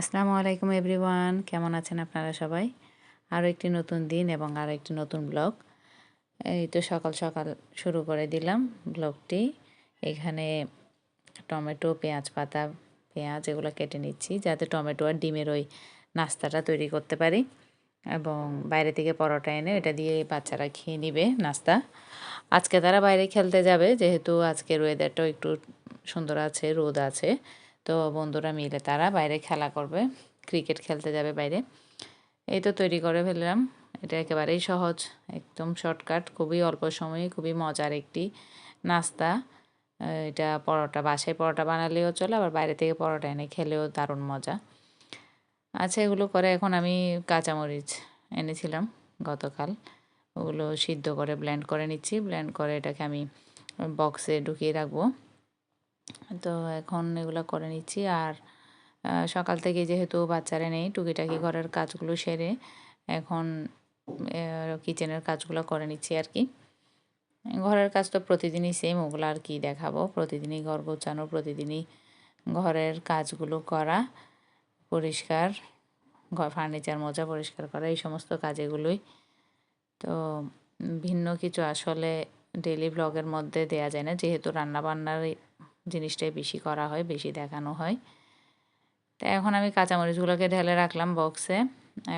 আসসালামু আলাইকুম এভরিওয়ান, কেমন আছেন আপনারা সবাই? আরও একটি নতুন দিন এবং আরও একটি নতুন ব্লগ। এই তো সকাল সকাল শুরু করে দিলাম ব্লগটি। এখানে টমেটো, পেঁয়াজ পাতা, পেঁয়াজ এগুলো কেটে নিচ্ছি যাতে টমেটো আর ডিমের ওই নাস্তাটা তৈরি করতে পারি। এবং বাইরে থেকে পরোটা এনে এটা দিয়ে বাচ্চারা খেয়ে নিবে নাস্তা। আজকে তারা বাইরে খেলতে যাবে, যেহেতু আজকের ওয়েদারটাও একটু সুন্দর আছে, রোদ আছে। তো বন্ধুরা মিলে তারা বাইরে খেলা করবে। ক্রিকেট খেলতে যাবে বাইরে। এই তো তৈরি করে ফেললাম। এটা একেবারেই সহজ, একদম শর্টকাট খুবই অল্প সময়ে, খুবই মজার একটি নাস্তা। এটা পরোটা, বাসায় পরোটা বানালেও চলে, আবার বাইরে থেকে পরোটা এনে খেলেও দারুণ মজা। আচ্ছা এগুলো করে এখন আমি কাঁচামরিচ এনেছিলাম গতকাল। ওগুলো সিদ্ধ করে ব্লেন্ড করে নিচ্ছি। ব্লেন্ড করে এটাকে আমি বক্সে ঢুকিয়ে রাখব। তো এখন এগুলো করে নিচ্ছি। আর সকাল থেকে যেহেতু বাচ্চারা নেই, টুকিটাকি ঘরের কাজগুলো সেরে এখন কিচেনের কাজগুলো করে নিচ্ছি আর কি। ঘরের কাজ তো প্রতিদিনই সেম ওগুলো আর কি দেখাবো। প্রতিদিনই ঘর গোছানো, প্রতিদিনই ঘরের কাজগুলো করা, পরিষ্কার, ঘর ফার্নিচার মোজা পরিষ্কার করা, এই সমস্ত কাজেগুলোই। তো ভিন্ন কিছু আসলে ডেলি ব্লগের মধ্যে দেয়া যায় না। যেহেতু রান্নাবান্নার জিনিসটাই বেশি করা হয়, বেশি দেখানো হয়। তো এখন আমি কাঁচামরিচগুলোকে ঢেলে রাখলাম বক্সে।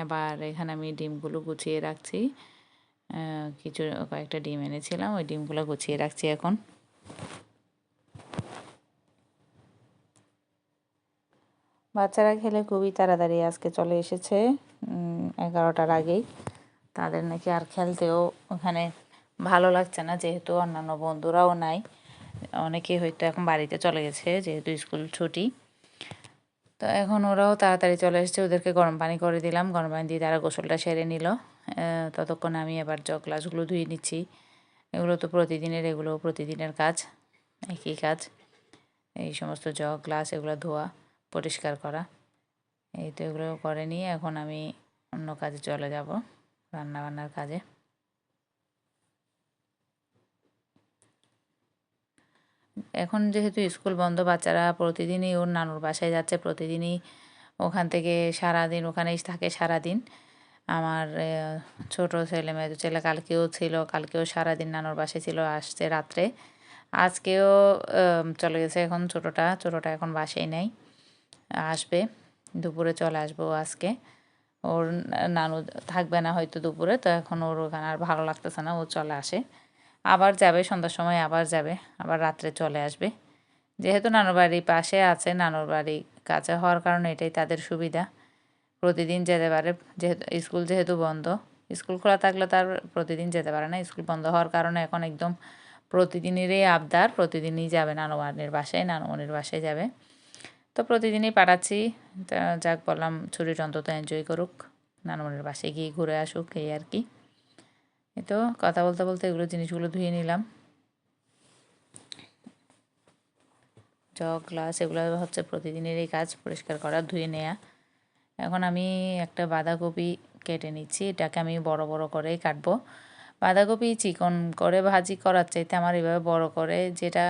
এবার এখানে আমি ডিমগুলো গুছিয়ে রাখছি। কিছু, কয়েকটা ডিম এনেছিলাম, ওই ডিমগুলো গুছিয়ে রাখছি এখন। বাচ্চারা খেলে খুবই তাড়াতাড়ি আজকে চলে এসেছে এগারোটার আগেই। তাদের নাকি আর খেলতেও ওখানে ভালো লাগছে না, যেহেতু অন্যান্য বন্ধুরাও নাই। অনেকেই হয়তো এখন বাড়িতে চলে গেছে, যেহেতু স্কুল ছুটি। তো এখন ওরাও তাড়াতাড়ি চলে এসেছে, ওদেরকে গরম পানি করে দিলাম। গরম পানি দিয়ে তারা গোসলটা সেরে নিল। ততক্ষণ আমি এবার জ গ্লাসগুলো ধুয়ে নিচ্ছি। এগুলো তো প্রতিদিনের এগুলো প্রতিদিনের কাজ, একই কাজ। এই সমস্ত জগ গ্লাস, এগুলো ধোয়া, পরিষ্কার করা। এই তো এগুলো করে নিয়ে এখন আমি অন্য কাজে চলে যাব, রান্নাবান্নার কাজে। এখন যেহেতু স্কুল বন্ধ, বাচ্চারা প্রতিদিনই ওর নানুর বাসায় যাচ্ছে, প্রতিদিনই ওখান থেকে সারাদিন ওখানেই থাকে সারাদিন। আমার ছোট ছেলে মেয়ে ছেলে কালকেও ছিল, কালকেও সারাদিন নানুর বাসায় ছিল, আসছে রাত্রে। আজকেও চলে গেছে এখন ছোটোটা ছোটোটা এখন বাসায় নেই, আসবে, দুপুরে চলে আসব আজকে। ওর নানু থাকবে না হয়তো দুপুরে, তো এখন ওর ওখানে আর ভালো লাগতেছে না, ও চলে আসে। আবার যাবে, সন্ধ্যার সময় আবার যাবে, আবার রাত্রে চলে আসবে। যেহেতু নানুর বাড়ি পাশে আছে, নানুর বাড়ি কাছে হওয়ার কারণে এটাই তাদের সুবিধা। প্রতিদিন যেতে পারে, যেহেতু স্কুল যেহেতু বন্ধ, স্কুল খোলা থাকলে তার প্রতিদিন যেতে পারে না। স্কুল বন্ধ হওয়ার কারণে এখন একদম প্রতিদিনেরই আবদার, প্রতিদিনই যাবে নানুমানির বাসায় নানুমনির বাসায় যাবে। তো প্রতিদিনই পাঠাচ্ছি যাক বললাম, ছুটির অন্তত এনজয় করুক নানুমনির বাসায় গিয়ে ঘুরে আসুক, এই আর কি। এই তো কথা বলতে বলতে এগুলো জিনিসগুলো ধুয়ে নিলাম। জগ, গ্লাস এগুলো হচ্ছে প্রতিদিনের এই কাজ, পরিষ্কার করা, ধুয়ে নেয়া। এখন আমি একটা বাঁধাকপি কেটে নিচ্ছি, এটাকে আমি বড় বড় করেই কাটবো। বাঁধাকপি চিকন করে ভাজি করার চাইতে আমার এভাবে বড় করে যেটা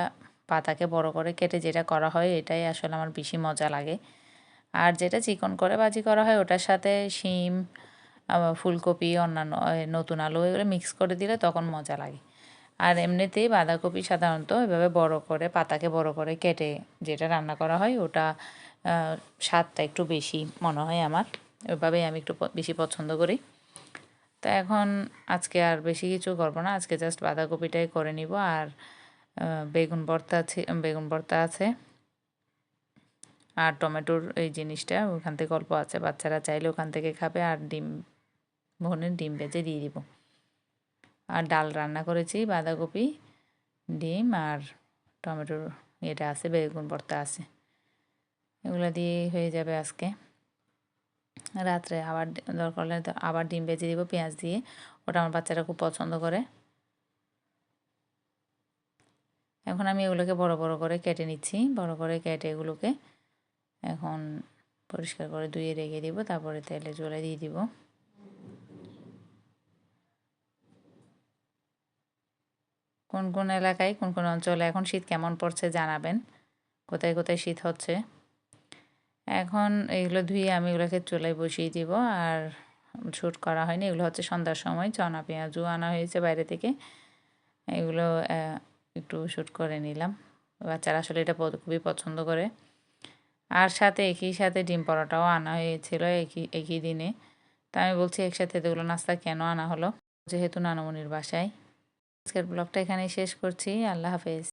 পাতাকে বড় করে কেটে যেটা করা হয়, এটাই আসলে আমার বেশি মজা লাগে। আর যেটা চিকন করে ভাজি করা হয়, ওটার সাথে শিম ফুলকপি, অন্যান্য নতুন আলু এগুলো মিক্স করে দিলে তখন মজা লাগে। আর এমনিতেই বাঁধাকপি সাধারণত এভাবে বড় করে, পাতাকে বড় করে কেটে যেটা রান্না করা হয় ওটা স্বাদটা একটু বেশি মনে হয় আমার। ওইভাবেই আমি একটু বেশি পছন্দ করি। তো এখন আজকে আর বেশি কিছু করব না, আজকে জাস্ট বাঁধাকপিটাই করে নিব আর বেগুন ভর্তা আছে, বেগুন ভর্তা আছে। আর টমেটোর এই জিনিসটা, ওখান থেকে অল্প আছে, বাচ্চারা চাইলে ওখান থেকে খাবে আর ডিম ভনের ডিম ভেজে দিয়ে দিব। আর ডাল রান্না করেছি, বাঁধাকপি, ডিম আর টমেটোর এটা আছে, বেগুন ভর্তা আছে। এগুলো দিয়ে হয়ে যাবে আজকে। রাত্রে আবার দরকার হলে আবার ডিম ভেজে দিব, পেঁয়াজ দিয়ে। ওটা আমার বাচ্চারা খুব পছন্দ করে। এখন আমি এগুলোকে বড় বড় করে কেটে নিচ্ছি, বড় করে কেটে এগুলোকে এখন পরিষ্কার করে ধুয়ে রেখে দিব, তারপরে তেলে জলে দিয়ে দিব। কোন কোন এলাকায়, কোন কোন অঞ্চলে, এখন শীত কেমন পড়ছে জানাবেন। কোথায় কোথায় শীত হচ্ছে? এখন এগুলো ধুয়ে আমি এগুলোকে চুলায় বসিয়ে দিব, আর শ্যুট করা হয়নি। এগুলো হচ্ছে সন্ধ্যার সময়, চনা পেঁয়াজও আনা হয়েছে বাইরে থেকে। এগুলো একটু শ্যুট করে নিলাম। বাচ্চারা আসলে এটা খুবই পছন্দ করে। আর সাথে একই সাথে ডিম পরোটাও আনা হয়েছিল একই একই দিনে। তা আমি বলছি একসাথে এতগুলো নাস্তা কেন আনা হলো? যেহেতু নানমনির বাসায়। আজকের ব্লগটা এখানেই শেষ করছি। আল্লাহ হাফেজ।